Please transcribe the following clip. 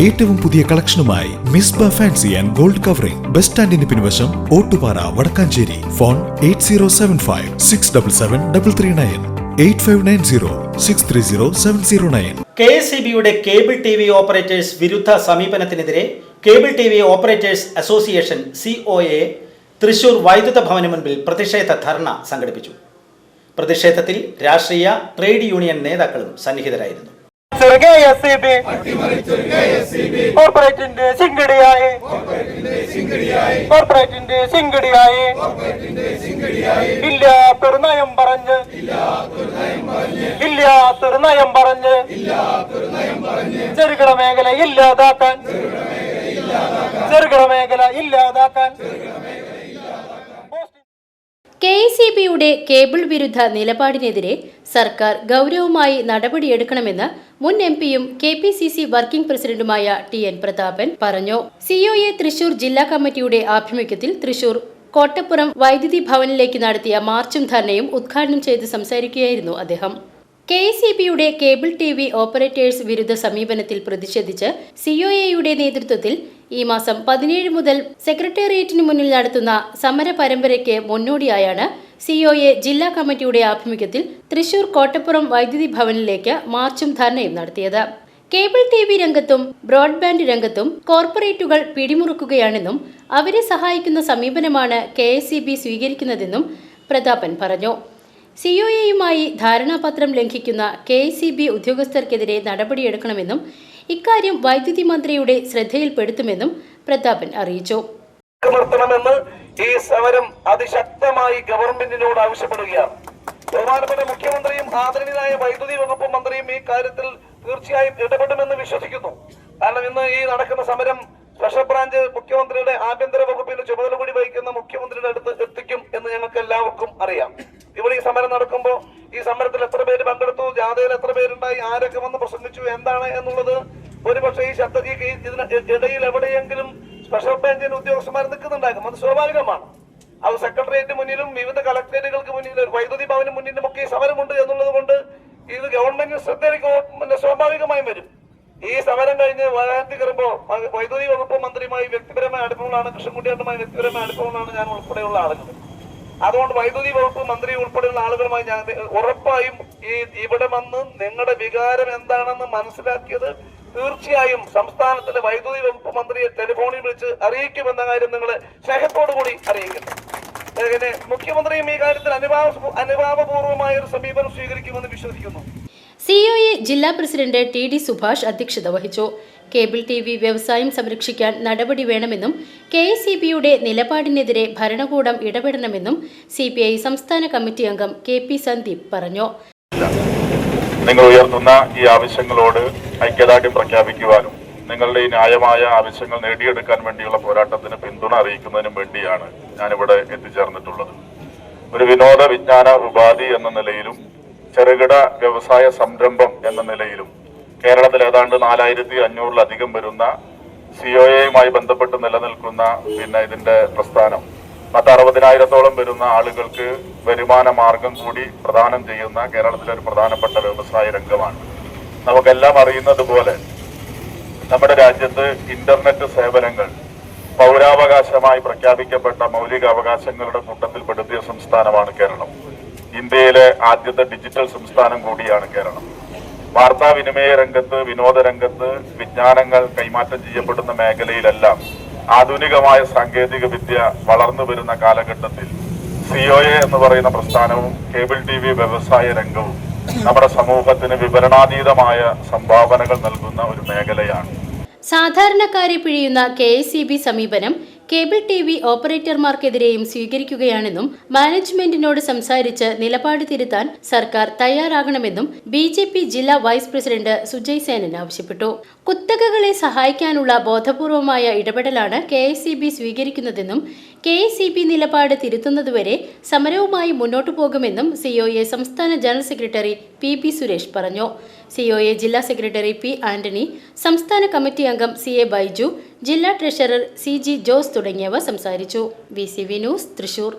ഏറ്റവും പുതിയ കളക്ഷനുമായി Misba fancy and gold covering. Bus സ്റ്റാൻഡിന് പിൻവശം Ottupara Vadakkanchery. Phone eight zero seven five six double seven double three nine. Eight five nine zero six three zero seven zero nine. K S E ബിയുടെ cable T V operators വിരുദ്ധ സമീപനത്തിനെതിരെ cable T V operators association C O A Thrissur വൈദ്യുത ഭവന് മുൻപിൽ പ്രതിഷേധ ധർണ സംഘടിപ്പിച്ചു. പ്രതിഷേധത്തിൽ രാഷ്ട്രീയ trade union നേതാക്കളും സന്നിഹിതരായിരുന്നു. കോർപ്പറേറ്റിന്റെ സിംഗടിയായി കോർപ്പറേറ്റിന്റെ സിംഗടിയായി ഇല്ല നയം പറഞ്ഞ്. ഇല്ല നയം പറഞ്ഞ്. ചെറുകിട മേഖല ഇല്ലാതാക്കാൻ. ചെറുകിട മേഖല ഇല്ലാതാക്കാൻ. കെ എസ് സി ബിയുടെ കേബിൾ വിരുദ്ധ നിലപാടിനെതിരെ സർക്കാർ ഗൗരവമായി നടപടിയെടുക്കണമെന്ന് മുൻ എം പിയും K P C C working പ്രസിഡന്റുമായ ടി എൻ പ്രതാപൻ പറഞ്ഞു. സിഒഎ തൃശൂർ ജില്ലാ കമ്മിറ്റിയുടെ ആഭിമുഖ്യത്തിൽ തൃശൂർ കോട്ടപ്പുറം വൈദ്യുതി ഭവനിലേക്ക് നടത്തിയ മാർച്ചും ധർണയും ഉദ്ഘാടനം ചെയ്ത് സംസാരിക്കുകയായിരുന്നു അദ്ദേഹം. കെ സി ബിയുടെ കേബിൾ ടി വി ഓപ്പറേറ്റേഴ്സ് വിരുദ്ധ സമീപനത്തിൽ പ്രതിഷേധിച്ച് സിഒഎയുടെ നേതൃത്വത്തിൽ ഈ മാസം പതിനേഴ് മുതൽ സെക്രട്ടേറിയറ്റിന് മുന്നിൽ നടത്തുന്ന സമര പരമ്പരയ്ക്ക് മുന്നോടിയായാണ് സിഒഎ ജില്ലാ കമ്മിറ്റിയുടെ ആഭിമുഖ്യത്തിൽ തൃശൂർ കോട്ടപ്പുറം വൈദ്യുതി ഭവനിലേക്ക് മാർച്ചും ധർണയും നടത്തിയത്. കേബിൾ ടി വി രംഗത്തും ബ്രോഡ്ബാൻഡ് രംഗത്തും കോർപ്പറേറ്റുകൾ പിടിമുറുക്കുകയാണെന്നും അവരെ സഹായിക്കുന്ന സമീപനമാണ് കെ എസ് ഇ ബി സ്വീകരിക്കുന്നതെന്നും പ്രതാപൻ പറഞ്ഞു. സിഒഎയുമായി ധാരണാപത്രം ലംഘിക്കുന്ന കെ എസ് ഇ ബി ഉദ്യോഗസ്ഥർക്കെതിരെ നടപടിയെടുക്കണമെന്നും ഇക്കാര്യം വൈദ്യുതി മന്ത്രിയുടെ ശ്രദ്ധയിൽപ്പെടുത്തുമെന്നും പ്രതാപൻ അറിയിച്ചു. നിർത്തണമെന്ന് ഈ സമരം അതിശക്തമായി ഗവൺമെന്റിനോട് ആവശ്യപ്പെടുകയാണ്. ബഹുമാനപ്പെട്ട മുഖ്യമന്ത്രിയും ആദരണീയനായ വൈദ്യുതി വകുപ്പ് മന്ത്രിയും ഈ കാര്യത്തിൽ തീർച്ചയായും ഇടപെടുമെന്ന് വിശ്വസിക്കുന്നു. കാരണം ഇന്ന് ഈ നടക്കുന്ന സമരം സ്പെഷ്യൽ ബ്രാഞ്ച് മുഖ്യമന്ത്രിയുടെ ആഭ്യന്തര വകുപ്പിന്റെ ചുമതല കൂടി വഹിക്കുന്ന മുഖ്യമന്ത്രിയുടെ അടുത്ത് എത്തിക്കും എന്ന് ഞങ്ങൾക്ക് എല്ലാവർക്കും അറിയാം. ഇവിടെ ഈ സമരം നടക്കുമ്പോൾ സമരത്തിൽ എത്ര പേര് പങ്കെടുത്തു? ജാഥയിൽ എത്ര പേരുണ്ടായി? ആരൊക്കെ വന്ന് പ്രസംഗിച്ചു? എന്താണ് എന്നുള്ളത്? ഒരുപക്ഷെ ഈ ശബ്ദജിക്ക് ഇതിനിടയിൽ എവിടെയെങ്കിലും സ്പെഷ്യൽ ബെഞ്ചിന് ഉദ്യോഗസ്ഥന്മാർ നിൽക്കുന്നുണ്ടാകും അത് സ്വാഭാവികമാണ്. അത് സെക്രട്ടേറിയറ്റ് മുന്നിലും വിവിധ കളക്ടറേറ്റുകൾക്ക് മുന്നിലും വൈദ്യുതി ഭവന് മുന്നിലും ഒക്കെ സമരമുണ്ട് എന്നുള്ളത് കൊണ്ട് ഇത് ഗവൺമെന്റിന് ശ്രദ്ധയിലേക്ക് സ്വാഭാവികമായും വരും. ഈ സമരം കഴിഞ്ഞ് വരാത്തി കയറുമ്പോൾ വൈദ്യുതി വകുപ്പ് മന്ത്രിയുമായി വ്യക്തിപരമായ അടുപ്പങ്ങളാണ് കൃഷ്ണൻകുട്ടിയായിട്ടുമായി വ്യക്തിപരമായ അടുപ്പങ്ങളാണ് ഞാൻ ഉൾപ്പെടെയുള്ള ആളുകൾ. അതുകൊണ്ട് വൈദ്യുതി വകുപ്പ് മന്ത്രി ഉൾപ്പെടെയുള്ള ആളുകളുമായി ഞാൻ ഉറപ്പായും ഈ ഇവിടെ വന്ന് നിങ്ങളുടെ വികാരം എന്താണെന്ന് മനസ്സിലാക്കിയത് തീർച്ചയായും സംസ്ഥാനത്തിലെ വൈദ്യുതി വകുപ്പ് മന്ത്രിയെ ടെലിഫോണിൽ വിളിച്ച് അറിയിക്കുമെന്ന കാര്യം നിങ്ങൾ സ്നേഹത്തോടു കൂടി അറിയിക്കുന്നു. മുഖ്യമന്ത്രിയും ഈ കാര്യത്തിൽ അനുഭാവ അനുഭാവപൂർവമായ ഒരു സമീപനം സ്വീകരിക്കുമെന്ന് വിശ്വസിക്കുന്നു. സിഒഎ ജില്ലാ പ്രസിഡന്റ് ടി ഡി സുഭാഷ് അധ്യക്ഷത വഹിച്ചു. കേബിൾ ടി വി വ്യവസായം സംരക്ഷിക്കാൻ നടപടി വേണമെന്നും കെ എസ് ഇ ബിയുടെ നിലപാടിനെതിരെ ഭരണകൂടം ഇടപെടണമെന്നും സി പി ഐ സംസ്ഥാന കമ്മിറ്റി അംഗം കെ പി സന്ദീപ് പറഞ്ഞു. നിങ്ങൾ ഉയർത്തുന്ന ഈ ആവശ്യങ്ങളോട് ഐക്യദാർഢ്യം പ്രഖ്യാപിക്കുവാനും നിങ്ങളുടെ ഈ ന്യായമായ ആവശ്യങ്ങൾ നേടിയെടുക്കാൻ വേണ്ടിയുള്ള പോരാട്ടത്തിന് പിന്തുണ അറിയിക്കുന്നതിനും വേണ്ടിയാണ് ഞാനിവിടെ എത്തിച്ചേർന്നിട്ടുള്ളത്. ഒരു വിനോദ വിജ്ഞാന ഉപാധി എന്ന നിലയിലും ചെറുകിട വ്യവസായ സംരംഭം എന്ന നിലയിലും കേരളത്തിൽ ഏതാണ്ട് നാലായിരത്തി അഞ്ഞൂറിലധികം വരുന്ന സിഒഎയുമായി ബന്ധപ്പെട്ട് നിലനിൽക്കുന്ന പിന്നെ ഇതിന്റെ പ്രസ്ഥാനം. മറ്റ് അറുപതിനായിരത്തോളം വരുന്ന ആളുകൾക്ക് വരുമാന മാർഗം കൂടി പ്രദാനം ചെയ്യുന്ന കേരളത്തിലെ ഒരു പ്രധാനപ്പെട്ട വ്യവസായ രംഗമാണ്. നമുക്കെല്ലാം അറിയുന്നത് പോലെ നമ്മുടെ രാജ്യത്ത് ഇന്റർനെറ്റ് സേവനങ്ങൾ പൗരാവകാശമായി പ്രഖ്യാപിക്കപ്പെട്ട മൗലിക അവകാശങ്ങളുടെ കൂട്ടത്തിൽപ്പെടുത്തിയ സംസ്ഥാനമാണ് കേരളം. ഇന്ത്യയിലെ ആദ്യത്തെ ഡിജിറ്റൽ സംസ്ഥാനം കൂടിയാണ് കേരളം. വാർത്താവിനിമയ രംഗത്ത് വിനോദ രംഗത്ത് വിജ്ഞാനങ്ങൾ കൈമാറ്റം ചെയ്യപ്പെടുന്ന മേഖലയിലെല്ലാം ആധുനികമായ സാങ്കേതിക വിദ്യ വളർന്നു വരുന്ന കാലഘട്ടത്തിൽ സിഒഎ എന്ന് പറയുന്ന പ്രസ്ഥാനവും കേബിൾ ടി വി വ്യവസായ രംഗവും നമ്മുടെ സമൂഹത്തിന് വിവരണാതീതമായ സംഭാവനകൾ നൽകുന്ന ഒരു മേഖലയാണ്. സാധാരണക്കാരെ പിഴിയുന്ന കെ സമീപനം കേബിൾ ടി വി ഓപ്പറേറ്റർമാർക്കെതിരെയും സ്വീകരിക്കുകയാണെന്നും മാനേജ്മെന്റിനോട് സംസാരിച്ച് നിലപാട് തിരുത്താൻ സർക്കാർ തയ്യാറാകണമെന്നും ബി ജെ പി ജില്ലാ വൈസ് പ്രസിഡന്റ് സുജയ് സേനൻ ആവശ്യപ്പെട്ടു. കുത്തകകളെ സഹായിക്കാനുള്ള ബോധപൂർവമായ ഇടപെടലാണ് കെ സ്വീകരിക്കുന്നതെന്നും കെ എസ് സി ബി നിലപാട് തിരുത്തുന്നതുവരെ സമരവുമായി മുന്നോട്ടു പോകുമെന്നും സിഒഎ സംസ്ഥാന general secretary P P Suresh പറഞ്ഞു. സിഒഎ ജില്ലാ സെക്രട്ടറി പി ആന്റണി സംസ്ഥാന കമ്മിറ്റി അംഗം സി എ ബൈജു ജില്ലാ ട്രഷറർ സി ജി ജോസ് തുടങ്ങിയവർ സംസാരിച്ചു. V C V news Thrissur.